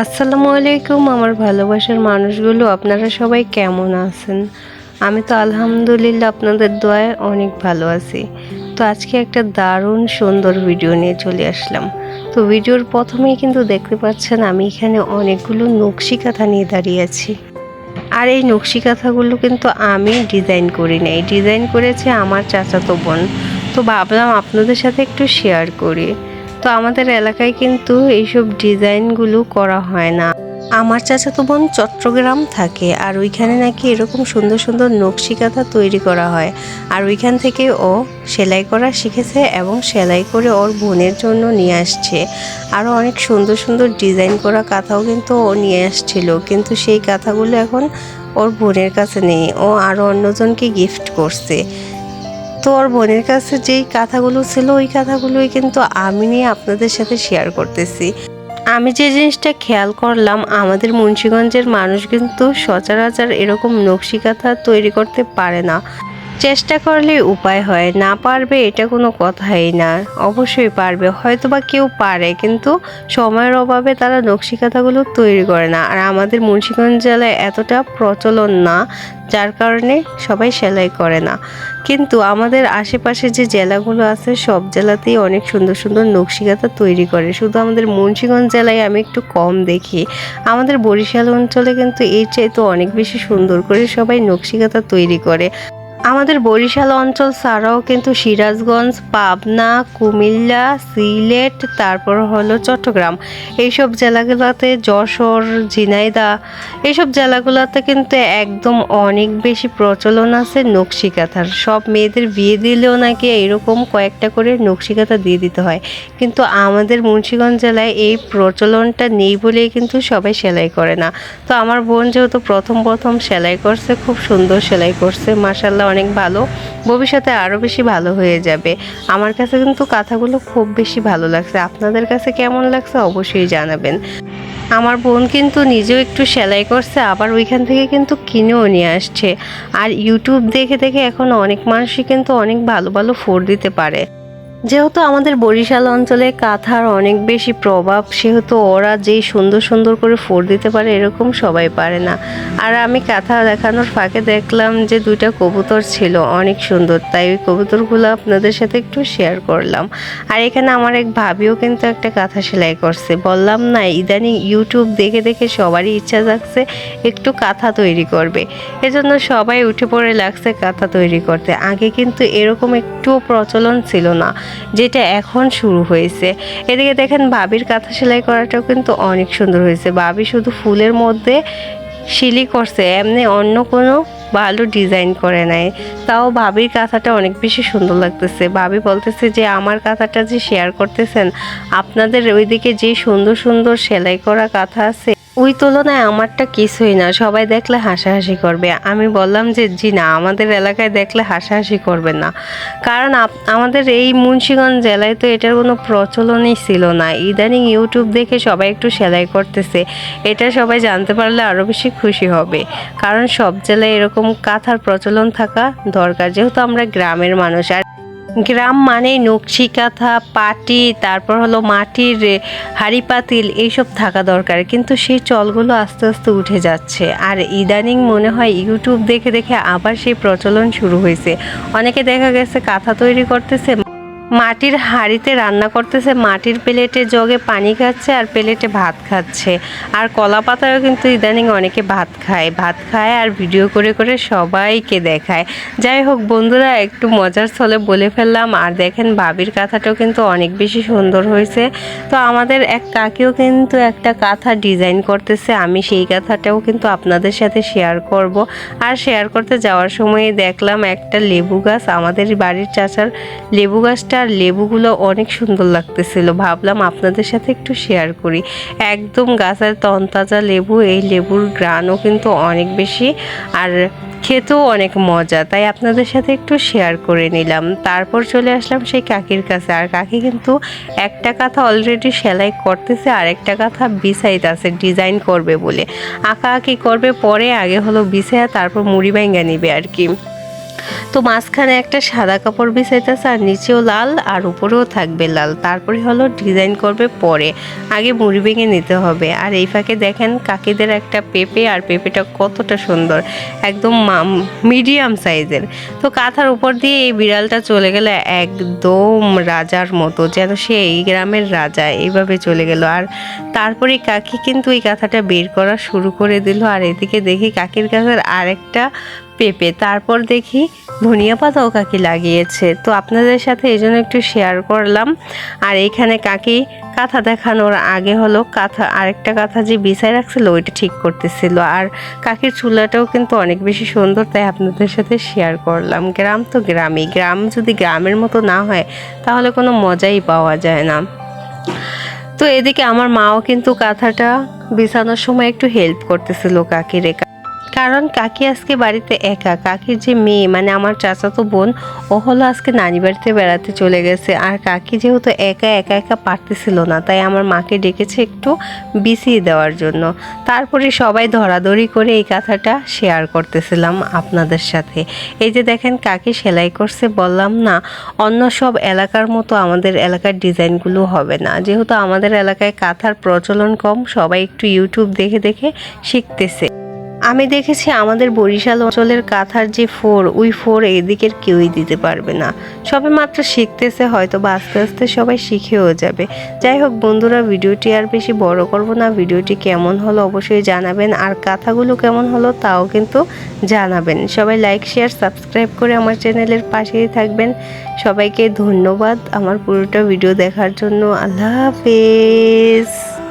আসসালামু আলাইকুম, আমার ভালোবাসার মানুষগুলো, আপনারা সবাই কেমন আছেন? আমি তো আলহামদুলিল্লাহ আপনাদের দোয়ায় অনেক ভালো আছি। তো আজকে একটা দারুণ সুন্দর ভিডিও নিয়ে চলে আসলাম। তো ভিডিওর প্রথমেই কিন্তু দেখতে পাচ্ছেন, আমি এখানে অনেকগুলো নকশি কাঁথা নিয়ে দাঁড়িয়ে আছি। আর এই নকশি কাঁথাগুলো কিন্তু আমি ডিজাইন করি নাই। ডিজাইন করেছে আমার চাচাতো বোন। তো ভাবলাম আপনাদের সাথে একটু শেয়ার করি। তো আমাদের এলাকায় কিন্তু এইসব ডিজাইনগুলো করা হয় না। আমার চাচাতো বোন চট্টগ্রাম থাকে আর ওইখানে নাকি এরকম সুন্দর সুন্দর নকশি কাঁথা তৈরি করা হয়। আর ওইখান থেকে ও সেলাই করা শিখেছে এবং সেলাই করে ওর বোনের জন্য নিয়ে আসছে। আরও অনেক সুন্দর সুন্দর ডিজাইন করা কাঁথাও কিন্তু ও নিয়ে আসছিল। কিন্তু সেই কাঁথাগুলো এখন ওর বোনের কাছে নেই। ও আরও অন্যজনকে গিফট করছে। তো ওর বোনের কাছে যেই কাঁথাগুলো ছিল, ওই কাঁথাগুলোই কিন্তু আমি নিয়ে আপনাদের সাথে শেয়ার করতেছি। আমি যে জিনিসটা খেয়াল করলাম, আমাদের মুন্সিগঞ্জের মানুষ কিন্তু সচরাচর এরকম নকশি কাঁথা তৈরি করতে পারে না। চেষ্টা করলে উপায় হয়। না পারবে এটা কোনো কথাই না। অবশ্যই পারবে। হয়তো বা কেউ পারে, কিন্তু সময়ের অভাবে তারা নকশি কাঁথাগুলো তৈরি করে না। আর আমাদের মুন্সিগঞ্জ জেলায় এতটা প্রচলন না, যার কারণে সবাই সেলাই করে না। কিন্তু আমাদের আশেপাশে যে জেলাগুলো আছে, সব জেলাতেই অনেক সুন্দর সুন্দর নকশি কাঁথা তৈরি করে। শুধু আমাদের মুন্সিগঞ্জ জেলায় আমি একটু কম দেখি। আমাদের বরিশাল অঞ্চলে কিন্তু এর চাইতে অনেক বেশি সুন্দর করে সবাই নকশি কাঁথা তৈরি করে। আমাদের বরিশাল অঞ্চল ছাড়াও কিন্তু সিরাজগঞ্জ, পাবনা, কুমিল্লা, সিলেট, তারপর হলো চট্টগ্রাম। এইসব জেলাগুলোতে যশোর ঝিনাইদা এইসব জেলাগুলোতে কিন্তু একদম অনেক বেশি প্রচলন আছে নকশি কাঁথার সব মেয়েদের বিয়ে দিলেও নাকি এরকম কয়েকটা করে নকশি কাঁথা দিয়ে দিতে হয়। কিন্তু আমাদের মুন্সিগঞ্জ জেলায় এই প্রচলনটা নেই বলেই কিন্তু সবাই সেলাই করে না। তো আমার বোন যেহেতু প্রথম প্রথম সেলাই করছে, খুব সুন্দর সেলাই করছে মাসাল্লাহ অনেক ভালো, ভবিষ্যতে আরও বেশি ভালো হয়ে যাবে। আমার কাছে কিন্তু কাঁথাগুলো খুব বেশি ভালো লাগছে। আপনাদের কাছে কেমন লাগছে অবশ্যই জানাবেন। আমার বোন কিন্তু নিজেও একটু সেলাই করছে, আবার ওইখান থেকে কিন্তু কিনেও নিয়ে আসছে। আর ইউটিউব দেখে দেখে এখন অনেক মানুষই কিন্তু অনেক ভালো ভালো ফোর দিতে পারে। যেহেতু আমাদের বরিশাল অঞ্চলে কাঁথার অনেক বেশি প্রভাব, সেহেতু ওরা যেই সুন্দর সুন্দর করে ফোর দিতে পারে এরকম সবাই পারে না। আর আমি কাঁথা দেখানোর ফাঁকে দেখলাম যে দুইটা কবুতর ছিল, অনেক সুন্দর। তাই ওই কবুতরগুলো আপনাদের সাথে একটু শেয়ার করলাম। আর এখানে আমার এক ভাবিও কিন্তু একটা কাঁথা সেলাই করছে। বললাম, না, ইদানিং ইউটিউব দেখে দেখে সবারই ইচ্ছা থাকছে একটু কাঁথা তৈরি করবে। এজন্য সবাই উঠে পড়ে লাগছে কাঁথা তৈরি করতে। আগে কিন্তু এরকম একটুও প্রচলন ছিল না। যেটা এখন শুরু হয়েছে। এদিকে দেখেন ভাবির কাঁথা সেলাই করাটাও কিন্তু অনেক সুন্দর হয়েছে। ভাবি শুধু ফুলের মধ্যে শিলি করছে, এমনি অন্য কোনো ভালো ডিজাইন করে নাই। তাও ভাবির কাঁথাটা অনেক বেশি সুন্দর লাগতেছে। ভাবি বলতেছে যে, আমার কাঁথাটা যে শেয়ার করতেছেন, আপনাদের ওইদিকে যে সুন্দর সুন্দর সেলাই করা কাঁথা আছে ওই তুলনায় আমারটা কিছুই না, সবাই দেখলে হাসাহাসি করবে। আমি বললাম যে, জি না, আমাদের এলাকায় দেখলে হাসাহাসি করবে না। কারণ আমাদের এই মুন্সিগঞ্জ জেলায় তো এটার কোনো প্রচলনই ছিল না। ইদানিং ইউটিউব দেখে সবাই একটু সেলাই করতেছে, এটা সবাই জানতে পারলে আরও বেশি খুশি হবে। কারণ সব জেলায় এরকম কাঁথার প্রচলন থাকা দরকার, যেহেতু আমরা গ্রামের মানুষ। আর গ্রাম মানেই নকশি কাঁথা পাটি, তারপর হলো মাটির হাড়ি পাতিল, এইসব থাকা দরকার। কিন্তু সেই চলগুলো আস্তে আস্তে উঠে যাচ্ছে। আর ইদানিং মনে হয় ইউটিউব দেখে দেখে আবার সেই প্রচলন শুরু হয়েছে। অনেকে দেখা গেছে কাঁথা তৈরি করতেছে মাটির হাঁড়িতে রান্না করতেছে, মাটির প্লেটে জগে পানি খাচ্ছে আর প্লেটে ভাত খাচ্ছে। আর কলা পাতায়ও কিন্তু ইদানিং অনেকে ভাত খায়। ভাত খায় আর ভিডিও করে করে সবাইকে দেখায়। যাই হোক বন্ধুরা, একটু মজার ছলে বলে ফেললাম। আর দেখেন ভাবির কাঁথাটাও কিন্তু অনেক বেশি সুন্দর হয়েছে। তো আমাদের এক কাকিও কিন্তু একটা কাঁথা ডিজাইন করতেছে। আমি সেই কাঁথাটাও কিন্তু আপনাদের সাথে শেয়ার করব। আর শেয়ার করতে যাওয়ার সময় দেখলাম একটা লেবু গাছ, আমাদের বাড়ির চাচার লেবু গাছটা আর লেবুগুলো অনেক সুন্দর লাগতেছিল। ভাবলাম আপনাদের সাথে একটু শেয়ার করি। একদম গাছের তনতাজা লেবু, এই লেবুর গ্রানও কিন্তু অনেক বেশি আর খেতেও অনেক মজা। তাই আপনাদের সাথে একটু শেয়ার করে নিলাম। তারপর চলে আসলাম সেই কাকির কাছে। আর কাকি কিন্তু একটা কাঁথা অলরেডি সেলাই করতেছে আর একটা কাঁথা বিছাইতেছে ডিজাইন করবে বলে। আঁকা আঁকি করবে, পরে আগে হলো বিছাইয়া তারপর মুড়ি ভাঙ্গা নিবে আর কি। তো মাঝখানে একটা সাদা কাপড় বিছাইতেছে আর নিচেও লাল আর উপরেও থাকবে লাল। তারপরে হলো ডিজাইন করবে পরে। আগে মুড়ি ভেঙে নিতে হবে। আর এই ফাঁকে দেখেন কাকিদের একটা পেঁপে আর পেঁপেটা কতটা সুন্দর। একদম মিডিয়াম সাইজের। তো কাঁথার উপর দিয়ে এই বিড়ালটা চলে গেল একদম রাজার মতো, যেন সে এই গ্রামের রাজা। এইভাবে চলে গেল। আর তারপরে কাকি কিন্তু এই কাঁথাটা বের করা শুরু করে দিল। আর এদিকে দেখি কাকির কাছের আরেকটা পেঁপে, তারপর দেখি ধনিয়া পাতাও কাকি লাগিয়েছে। তো আপনাদের সাথে এই জন্য একটু শেয়ার করলাম। আর এইখানে কাকি কাঁথা দেখানোর আগে হলো কাঁথা, আরেকটা কাঁথা যে বিছায় রাখছিল ওইটা ঠিক করতেছিল। আর কাকির চুলাটাও কিন্তু অনেক বেশি সুন্দর, তাই আপনাদের সাথে শেয়ার করলাম। গ্রাম তো গ্রামই, গ্রাম যদি গ্রামের মতো না হয়, তাহলে কোনো মজাই পাওয়া যায় না। তো এদিকে আমার মাও কিন্তু কাঁথাটা বিছানোর সময় একটু হেল্প করতেছিল কাকির। কারণ কাকি আজকে বাড়িতে একা। কাকির যে মেয়ে মানে আমার চাচাতো বোন, ও হলো আজকে নানি বাড়িতে বেড়াতে চলে গেছে। আর কাকি যেহেতু একা একা একা পারতেছিল না, তাই আমার মাকে ডেকেছে একটু বিছিয়ে দেওয়ার জন্য। তারপরে সবাই ধরাধরি করে এই কথাটা শেয়ার করতেছিলাম আপনাদের সাথে। এই যে দেখেন, কাকি সেলাই করছে, বললাম না, অন্য সব এলাকার মতো আমাদের এলাকার ডিজাইনগুলো হবে না। যেহেতু আমাদের এলাকায় কাঁথার প্রচলন কম, সবাই একটু ইউটিউব দেখে দেখে শিখতেছে। আমি দেখেছি আমাদের বরিশাল অঞ্চলের কাঁথার যে ফোর, ওই ফোর এদিকের কেউই দিতে পারবে না। সবে মাত্র শিখতেছে হয়তো বা আস্তে আস্তে সবাই শিখেও যাবে। যাই হোক বন্ধুরা, ভিডিওটি আর বেশি বড় করব না। ভিডিওটি কেমন হলো অবশ্যই জানাবেন, আর কাঁথাগুলো কেমন হলো তাও কিন্তু জানাবেন। সবাই লাইক শেয়ার সাবস্ক্রাইব করে আমার চ্যানেলের পাশেই থাকবেন। সবাইকে ধন্যবাদ আমার পুরোটা ভিডিও দেখার জন্য। আল্লাহ হাফেজ।